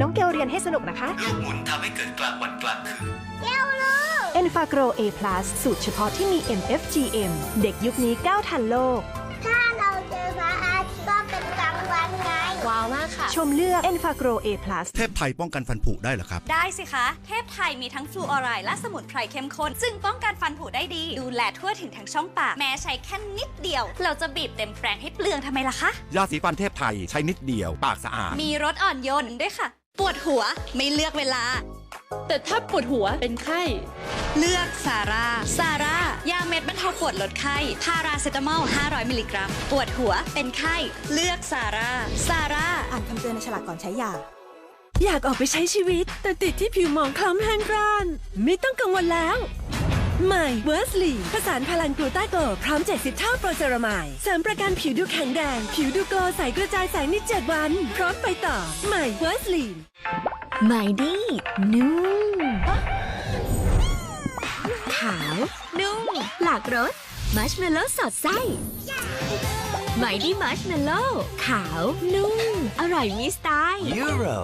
น้องเกลเรียนให้สนุกนะคะ ลูกหมุนทำให้เกิดกลางวันกลางคืน e n f a g r o A+ สูตรเฉพาะที่มี MFGM เด็กยุคนี้ก้าวทันโลก ถ้าเราเจอพระอาทิตย์ก็เป็นกลางวันไง ว้าวมากค่ะ ชมเลือก e n f a g r o A+ เทพไทยป้องกันฟันผุได้เหรอครับ ได้สิคะ เทพไทยมีทั้งฟลูออไรด์และสมุนไพรเข้มข้น ซึ่งป้องกันฟันผุได้ดี ดูแลทั่วถึงทั้งช่องปาก แม้ใช้แค่นิดเดียว เราจะบีบเต็มแปรงให้เปลืองทำไมล่ะคะ ยาสีฟันเทพไทยใช้นิดเดียว ปากสะอาด มีรสอ่อนโยนด้วยค่ะ ปวดหัวไม่เลือกเวลา แต่ถ้าปวดหัวเป็นไข้ เลือกซาร่าซาร่ายาเม็ดบรรเทาปวดลดไข้พาราเซตามอล 500 มิลลิกรัม ปวดหัวเป็นไข้ เลือกซาร่าซาร่าอ่านคำเตือนในฉลากก่อนใช้ยาอยากออกไปใช้ชีวิต แต่ติดที่ผิวหมองคล้ำแห้งกร้าน ไม่ต้องกังวลแล้ว ใหม่เวอร์สลีผสานพลังกลูตาโกพร้อม 70 เท่าโปรเซรามายเสริมประกันผิวดูแข็งแรง ผิวดูโกลใสกระจายแสงใน7วัน พร้อมไปต่อใหม่เวอร์สลีใหม่ดีนุ่มขาวนุ่มหลากรสมัชเมลโล่สอดไส้ใหม่ดีมัชเมลโล่ขาวนุ่มอร่อยมีสไตล์ Euro